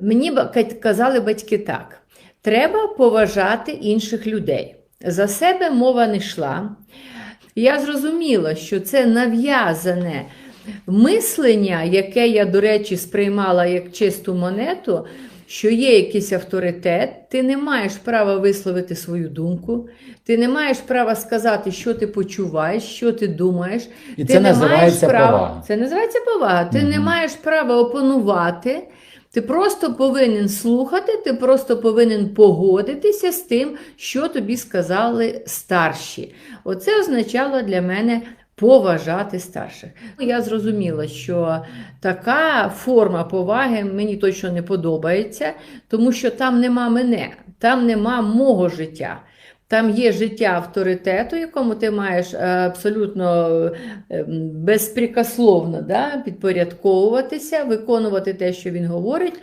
Мені казали батьки так: треба поважати інших людей. За себе мова не йшла. Я зрозуміла, що це нав'язане мислення, яке я, до речі, сприймала як чисту монету, що є якийсь авторитет, ти не маєш права висловити свою думку, ти не маєш права сказати, що ти почуваєш, що ти думаєш. І ти це не називається маєш права. повага. Це називається повага. Ти не маєш права опонувати. Ти просто повинен слухати, ти просто повинен погодитися з тим, що тобі сказали старші. Оце означало для мене поважати старших. Я зрозуміла, що така форма поваги мені точно не подобається, тому що там нема мене, там нема мого життя. Там є життя авторитету, якому ти маєш е, абсолютно е, безпрекословно да, підпорядковуватися, виконувати те, що він говорить.